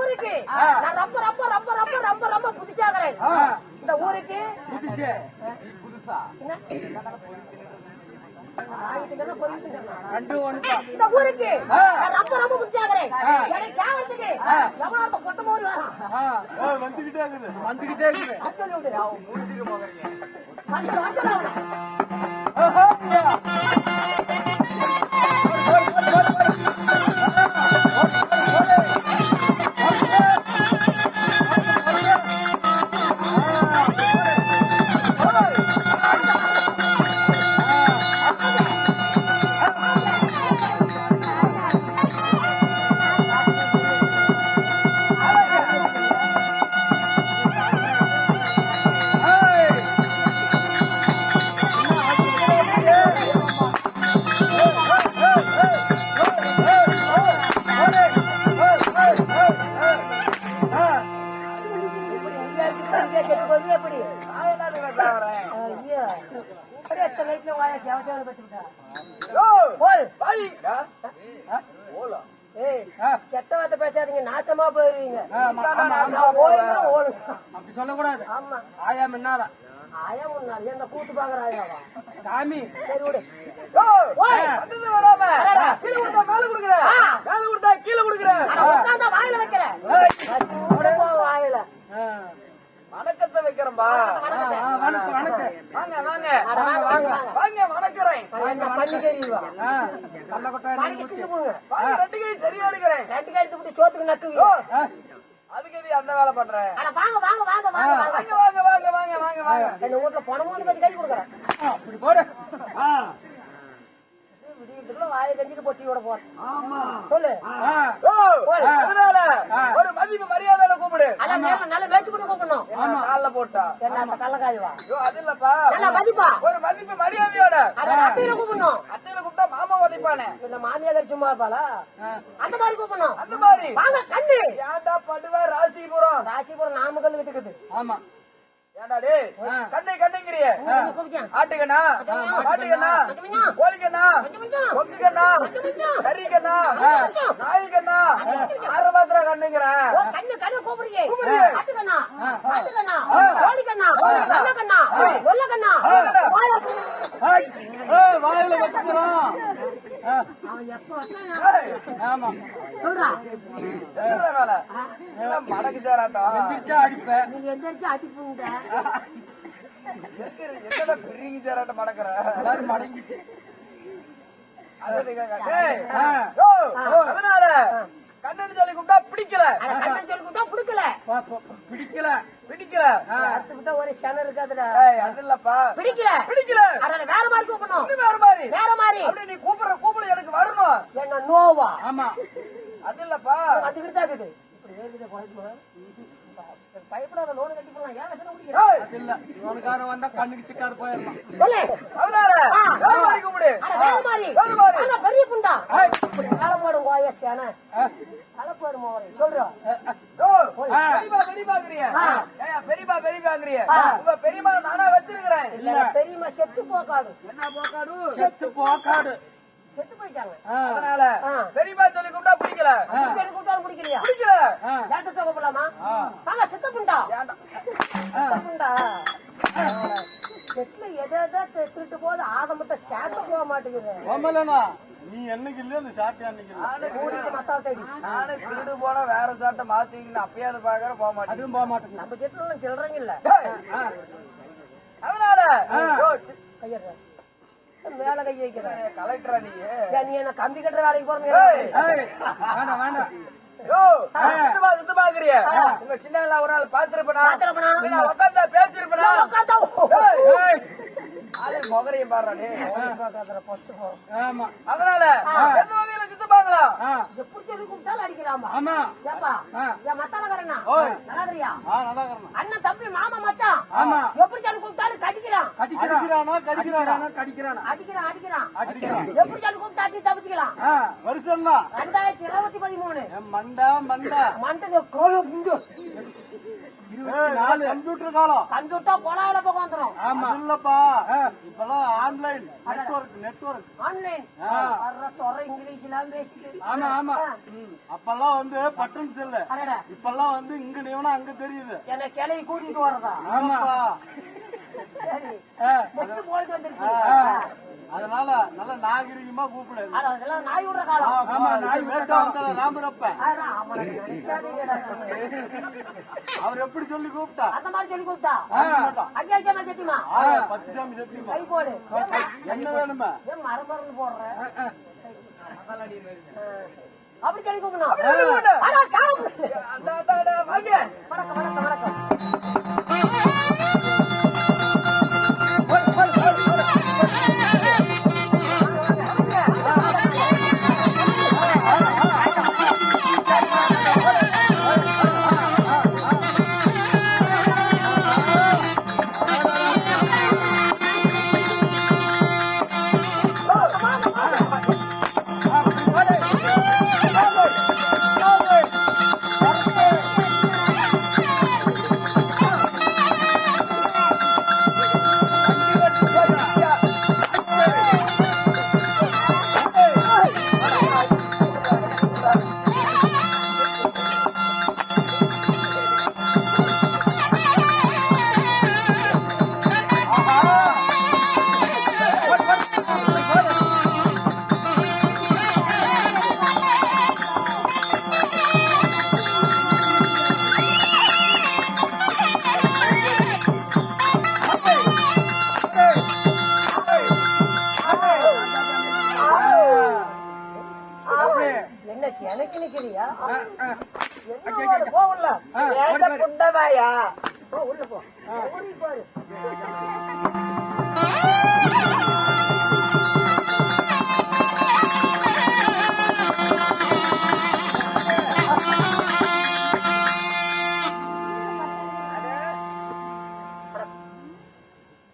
ஊருக்கு. நான் ரொம்ப ரொம்ப ரொம்ப ரொம்ப ரொம்ப ரொம்ப புதுச்சாகிறேன் இந்த ஊருக்கு. இந்த ஊருக்கு. நான் ரொம்ப ரொம்ப புதுச்சாகிறேன் எனக்கு கேவலத்துக்கு எவ்வளவு வந்துகிட்டே இருக்குது. வந்துகிட்டே இருக்குது. வந்து, வந்து வீட்டுல பேசாதீங்க நாசமா போயிருவீங்க. அப்படி சொல்லக்கூடாது. ஆமா. ஆயா ஆயா முன்னாடி என்ன கூத்து பாக்குற பாடிக்கு தின்னு போங்க வாங்க ரெண்டு கை சரியா எடுக்கிறேன். ரெண்டு கழுத்து விட்டு சோத்துக்கு நக்குவீங்க. அதுக்கு அந்த வேலை பண்றேன் வாங்க வாங்க வாங்க வாங்க வாங்க. வாங்க வாங்க வாங்க வாங்க வாங்க வாங்க. எங்க வீட்டுல பணமும் கொஞ்சம் கை கொடுக்குறேன். அப்படி போடு. ஆ. விடியத்துக்குள்ள வாயை கஞ்சிட்டு பொட்டி விட போறேன் சொல்லு. ஒரு மதிப்பு மரியாதை கூப்பிடு. அதான் நேரம் நல்ல மேய்ச்சி பண்ணி கூப்பிடணும். என்ன கால்ல போட்டா. என்ன அந்த கள்ளக்காய்வா ஐயோ அது இல்லப்பா. நல்லா மதிப்பா. ஒரு மதிப்பு மரியாதையோட. அட அத்தையில கூப்பிடணும். அத்தையில கூப்பிட்டா மாமா உதைப்பானே இல்ல மாமியார் சும்மா இருப்பாளா? அந்த மாதிரி கூப்பிடணும். அந்த மாதிரி. வாங்க கண்ணு. படுவ? ராசிபுரம். ராசிபுரம் நாமக்கல் விட்டுக்குது. ஆமா. ஏண்டா டேய்? கண்ணை கண்ணைங்கிறிய ஆட்டுக்கண்ணா ஆட்டுக்கண்ணா கோழிக்கண்ணா கொங்குக்கண்ணா கறிக்கண்ணா நாய்க்கண்ணா அரபாத்திரா கண்ணு கண்ணு கூப்பிடுறியே. ஆட்டுக்கண்ணா ஆட்டுக்கண்ணா வாயில வச்சுக்கிறான் அவன் எப்ப வச்சான் ஆமா. சொல்றா. என்ன வேலை எல்லாம் மடக்கு சேராட்டம் பிடிச்சா அடிப்பேன் நீங்க எந்திரிச்சு அடிப்புங்க என்னடா பிரிங்கி சேராட்டம் மடக்குற? எல்லாரும் மடங்கிச்சு அது நீங்க டேய், ஆ. ஓ, ஓ, அதனால கண்ணன் சொல்லி கூப்பிட்டா பிடிக்கல. கண்ணன் சொல்லி கொடுத்தா பிடிக்கல. பா- பா- பிடிக்கல. பிடிக்கல. அடுத்துக்கிட்ட ஒரு சன இருக்காதுடா. அது இல்லப்பா. பிடிக்கல. பிடிக்கல. வேற மாதிரி கூப்பிடணும். வேற மாதிரி. வேற மாதிரி. அப்படி நீ கூப்பிடு நோவா. ஆமா. அது இல்லப்பா. அது கிட்ட இருக்குது. இப்படி வேறு பயப்படாத லோன் கட்டி போடலாம். ஏன் லட்சம் குடிக்கிறேன் அது இல்ல. லோனுக்காரன் வந்தா கண்ணுக்கு சிக்காரு போயிடலாம். சொல்லு. அவனாரி கும்பிடு வேலுமாரி பெரிய புண்டா. களப்பாடு ஓய சேன களப்பாடு பெரியமா செத்து போக்காடு என்ன போக்காடு செத்து போக்காடு செத்து போயிட்டாங்க. அதனால. பெரியப்பா சொல்லி கூப்பிட்டா பிடிக்கல. கூட்டாலும் பிடிக்கலையா? பிடிக்கல. ஆ, ஏன்ட்ட கூப்பிடலாமா ஆ. வாங்க சித்த புண்டா. புண்டா. செட்ல எதை எதை திருட்டு போது ஆக மட்டும் சேர்த்து போக மாட்டேங்குது. நீ என்னைக்கு இல்லையோ அந்த சாட்டை அன்னைக்கு. நானே திருடு போனா வேற சாட்டை மாத்திக்கின்னு அப்பயாவது பாக்குற போக மாட்டேன் போக மாட்டேங்குது. நம்ம செட்ல சில்லறங்க இல்ல. அதனால ஆ. வேலை கை வைக்கிறேன் கலெக்டரா நீ என்ன கம்பி கட்டுற வேலைக்கு போறேன் சின்ன ஒரு நாள் பாத்துருப்பா உட்காந்தா பேசிருப்பா முகரையும் பாடுறானே அதனால எந்த வகையில சித்தப்பாங்களா அண்ணன் தம்பி மாமா மச்சான்? எப்படி கூப்பிட்டாலும் கடிக்க அடிக்கிறானா. கடிக்கிறானா கடிக்கிறானா? அடிக்கிறான் அடிக்கிறான். அடிக்கிறான். எப்படி சொல்லி கூப்பிட்டாட்டி தப்பிச்சுக்கலாம்? வருஷம் தான் ரெண்டாயிரத்தி இருபத்தி பதிமூணு. மண்டா மண்டா. மண்டல புண்டு கம்ப்யூட்டர் காலம். கண்டுட்டா கொலாயில பக்கம் வந்துடும் ஆமா. இல்லப்பா. இப்பெல்லாம் ஆன்லைன் நெட்வொர்க் நெட்வொர்க் ஆன்லைன். துறை இங்கிலீஷ்லாம் பேசிக்க இருக்கு ஆமா. ஆமா. அப்பெல்லாம் வந்து பட்டன் செல்லு. இப்பெல்லாம் வந்து இங்க நீவனா அங்க தெரியுது. என்ன கிளையை கூட்டிட்டு வரதா ஆமாப்பா. அதனால நல்ல நாகரிகமா கூப்பிடு. நாய் விடுற காலம். ஆமா நாய் வேட்டா வந்தால ராமரப்ப. அதான், அவனை நினைக்காதீங்கடா. அவர் எப்படி சொல்லி கூப்பிட்டா? அந்த மாதிரி சொல்லி கொடுத்தா ஆ. அங்கே அங்கே சத்தியமா பத்து சாமி சத்தியமா கை போடு. என்ன வேணுமே? ஏன் மரம் மருந்து போடுற. ஆ. அப்படி சொல்லி கூப்பிடணும். வணக்கம் வணக்கம் வணக்கம். என்ன போகல குண்டவாயா? போ, உள்ள போ. பாரு.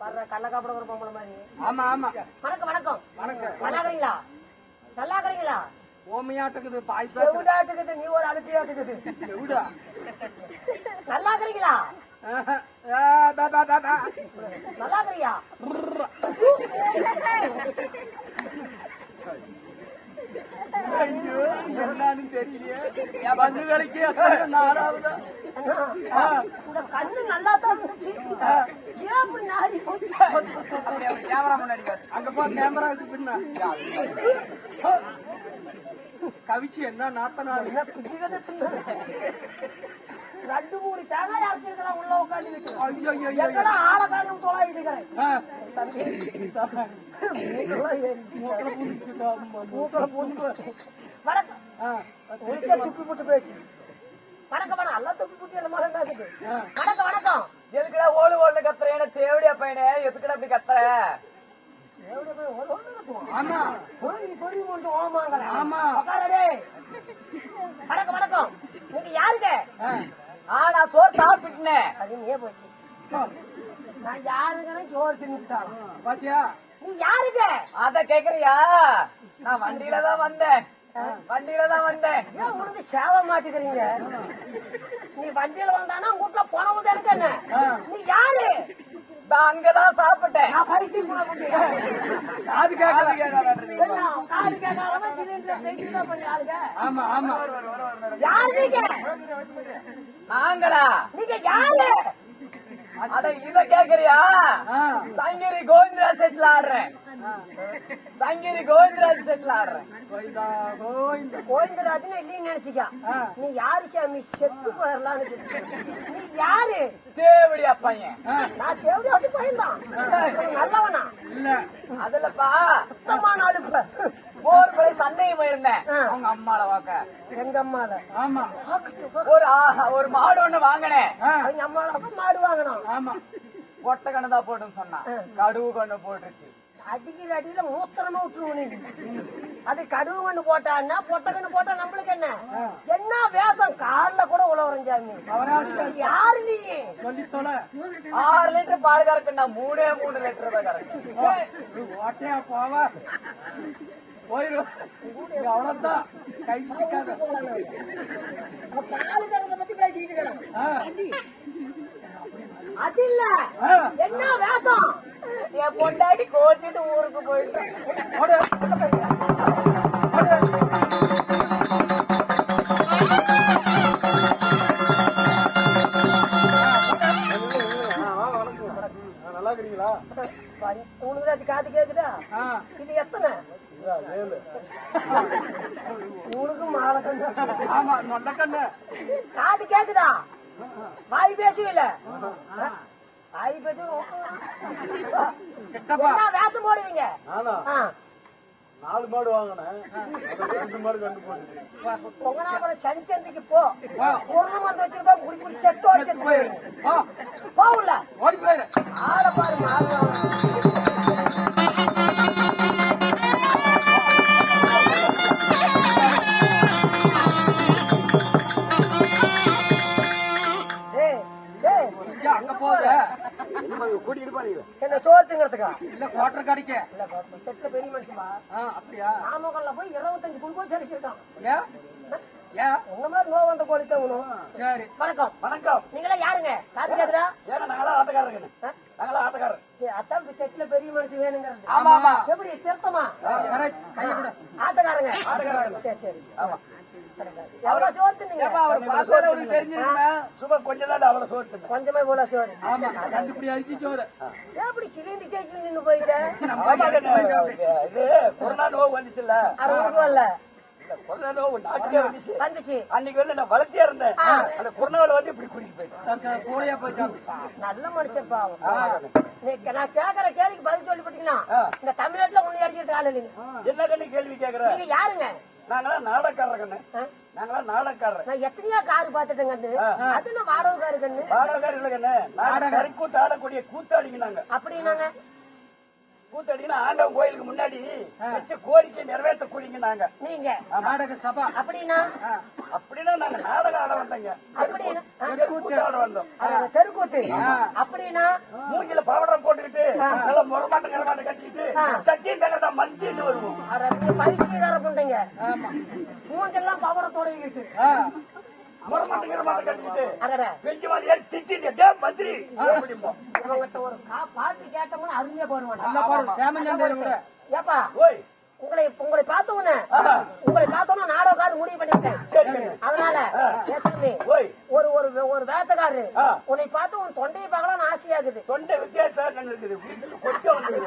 பாரு கள்ளக்காப்பட ஒரு பொம்பளை மாதிரி. ஆமா ஆமா. வணக்கம் வணக்கம். வணக்கம். நல்லா இருக்கிறீங்களா நல்லா இருக்கிறீங்களா ஓமையாட்டுக்குது பாய்ச்சா செவிடாட்டுக்குது நீ ஒரு அழுப்பியாட்டுக்குது எவிடா நல்லா இருக்கிறீங்களா நல்லா இருக்கிறியா ஐயோ என்னன்னு தெரியலையே வந்து வேலைக்கு நாலாவது கண்ணு நல்லா தான் இருந்துச்சு ஏன் அப்படி நாரி போச்சு கேமரா முன்னாடி அங்க போ கேமராவுக்கு கவிச்சு என்ன நாத்தனா ரெண்டு மூணு தேங்காய் அரைச்சிருக்கலாம் உள்ள உட்காந்து ஆளை காரணம் தொலாயிட்டு இருக்கிறேன் போட்டு பேசு. வணக்கம் வணக்கம். எல்லாம் துப்பி போட்டு என்ன மகன் ஆ. வணக்கம் வணக்கம். எதுக்குடா ஓடு ஓடுன்னு கத்துற? என்ன தேவடியா பையனே. எதுக்குடா அப்படி கத்துற? ஆமா. பொறி பொறி கொண்டு ஓமாங்கடா ஆமா. வணக்கம் வணக்கம். நீங்க யாருங்க? ஆ. ஆ நான் சோறு சாப்பிட்டுனேன் அது நீயே போச்சு நான் யாருங்கன்னு சோறு தின்னுட்டான் பாத்தியா? நீ யாருங்க அத கேக்குறியா? நான் வண்டியில தான் வந்தேன். வண்டியில தான் வந்தேன். ஏன் உனக்கு சேவை மாட்டிக்கிறீங்க? நீ வண்டியில வந்தானா வீட்டுல போனவது எனக்கு என்ன நீ யாரு? நான் அங்கதான் சாப்பிட்டேன். நான். காது கேட்கல. ஆமா ஆமா. யாரு நீங்க? நாங்களா? நீங்க யாரு? அத இத கேக்குறியா? ஆ. சங்ககிரி கோவிந்தராஜ் செட்டில் ஆடுறேன். சங்ககிரி கோவிந்தராஜ் செட்டில் ஆடுறேன். கோவிந்தராஜன் இல்லைன்னு நினைச்சிக்க. நீ யாரு சாமி? செத்து போயிடலான்னு. நீ யாரு? தேவடியா பையன். நான் தேவடி அது பயந்தான் நல்லவனா? இல்ல. அதுலப்பா சுத்தமான அழுப்ப போர் போயிருந்தேன். ஆ. அவங்க அம்மால வாக்க எங்க அம்மால? ஆமா. ஒரு ஒரு மாடு ஒண்ணு வாங்கினேன். அவங்க அம்மால மாடு வாங்கணும். ஆமா. ஒட்ட கண்ணு தான் போட்டுன்னு சொன்னான் ஆ. கடுவு கண்ணு போட்டுருச்சு அடிக்கிற அடியில மூத்திரமா விட்டுருவோம் அது கடுகு கண்ணு போட்டான்னா பொட்ட கண்ணு போட்டா நம்மளுக்கு என்ன? என்ன வேதம் கால்ல கூட உழவுறேன் சாமி. யாரு நீ? ஆறு லிட்டர் பால் கறக்குன்னா மூணே மூணு லிட்டர் தான் கறக்கு ஓட்டையா போவ? போயிடும் அது இல்ல என் பொண்டாடி கோச்சிட்டு ஊருக்கு போயிட்டேன் நல்லா இருக்கிறீங்களா உனக்கு காது கேக்குதா இது எத்தனை காது கேக்குதா? வாய் பேசுவில்ல வாய் பேசு கிட்டப்பா. என்ன வேஷம் போடுவீங்க. நாலு மாடு வாங்கினேன். மாடு பொங்கனாபுரம் சனிச்சந்திக்கு போ. வா. பூர்ணமந்த வச்சிருப்பா குடி குடி செட்டு வச்சுட்டு போயிரு. வா. போகல. ஆள பாரு மாறு சோத்துங்கிறதுக்கா இல்ல குவார்டர் கடிக்க. இல்ல செட்ல பெரிய மனுஷமா அப்படியா? நாமக்கல்ல போய் இருபத்தஞ்சு குழுக்கோ செலுத்திருக்கான் ஏன் ஏன் உங்க மாதிரி நோ வந்த கோழி தவணும் சரி. வணக்கம். வணக்கம். நீங்களே யாருங்க? காது கேக்குதா ஏன்னா நாங்களா ஆட்டக்காரங்க? நாங்களா ஆட்டக்காரர் அதான் செட்ல பெரிய மனுஷன் வேணுங்கிறது. ஆமா ஆமா. எப்படி கொடு. ஆட்டக்காரங்க. ஆட்டக்காரங்க. சரி சரி. எவ்வளவு கொஞ்சமே போல சோறு. ஆமா ரெண்டு இப்படி அரிசி சோறு எப்படி சிலிண்டி கேக்கு நின்னு போயிட்ட? இது கொரோனா நோவு வந்துச்சுல்ல? அறுபது இல்ல இல்ல கொரோனா நோவு நாட்டுக்கே வந்துச்சு. வந்துச்சு. அன்னைக்கு வந்து நான் வளர்த்தியா இருந்தேன். அந்த கொரோனாவில் வந்து இப்படி கூட்டிட்டு போயிட்டேன். நல்ல நீ நான் கேக்குற கேள்விக்கு பதில் சொல்லி போட்டீங்கன்னா. இந்த தமிழ்நாட்டுல ஒண்ணு அடிச்சிட்டு ஆளு என்ன கேள்வி கேக்குற? நீங்க யாருங்க? நாங்களா நாடகக்காரர் கண்ணு ஆ? நாங்களா நாடகக்காரர் நான் எத்தனையோ காரு பாத்துட்டேன் கண்ணு அது நான் வாடகை காரு கண்ணு நாடகக்காரர் இல்ல கண்ணு கறிக்கூத்து ஆடக்கூடிய கூத்தாடிங்க நாங்க. அப்படின்னாங்க. கூத்தாடினா ஆண்டவன் கோயிலுக்கு முன்னாடி வச்ச கோரிக்கை நிறைவேற்றக்கூடியங்க நாங்க. நீங்க. நாடக சபா. அப்படின்னா? அப்படின்னா நாங்க நாடகம் ஆட வந்தோங்க. அப்படின்னா ஆ? கூத்து ஆட வந்தோம். அது தெருக்கூத்து. அப்படின்னா? மூஞ்சில பவடம் போட்டுக்கிட்டு நல்லா கிளமாட்டம் கட்டிக்கிட்டு ஆ. கட்டி தகட்டா மஞ்சின்னு வருவோம். பைத்தியக்கார புண்டைங்க மூஞ்செல்லாம் பவரத்தோட இருக்கு அருமையா போட நல்லா மாட்டான் பாரு சேமஞ்சாண்டையில கூட ஏப்பா உங்களை உங்களை பார்த்த உடனே. உங்களை பார்த்தோன்னா நாடகாரு முடிவு பண்ணிட்டேன் சரி அதனால ஒரு ஒரு ஒரு வேட்டக்காரரு ஆ. உன்னை பார்த்து உன் தொண்டையை பார்க்கலாம்னு ஆசையாகுது. தொண்டை வித்தியாசம் இருக்குது வீட்டுல கொஞ்சம் வந்து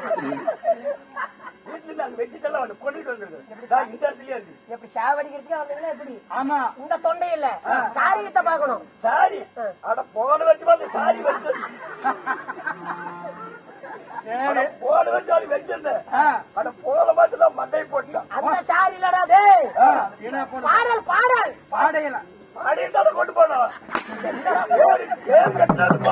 வீட்டுல நாங்க வச்சுட்டெல்லாம் வந்து கொண்டுட்டு வந்துருக்கு நான் இந்த இடத்துலயே இருக்கு எப்படி சாவடிக்கிறதுக்கே வந்தீங்கன்னா எப்படி? ஆமா. இந்த தொண்டை இல்ல சாரியத்தை பார்க்கணும். சாரி. அட போன வச்சு பார்த்து சாரி வச்சு போன வச்சு அது வச்சிருந்தேன் அட போன பார்த்து தான் மண்டை போட்டான் அந்த சாரி இல்லடா போடு. பாடல் பாடல். பாடையில அடி கொண்டு போனோம். ஏன் கட்டினாலும்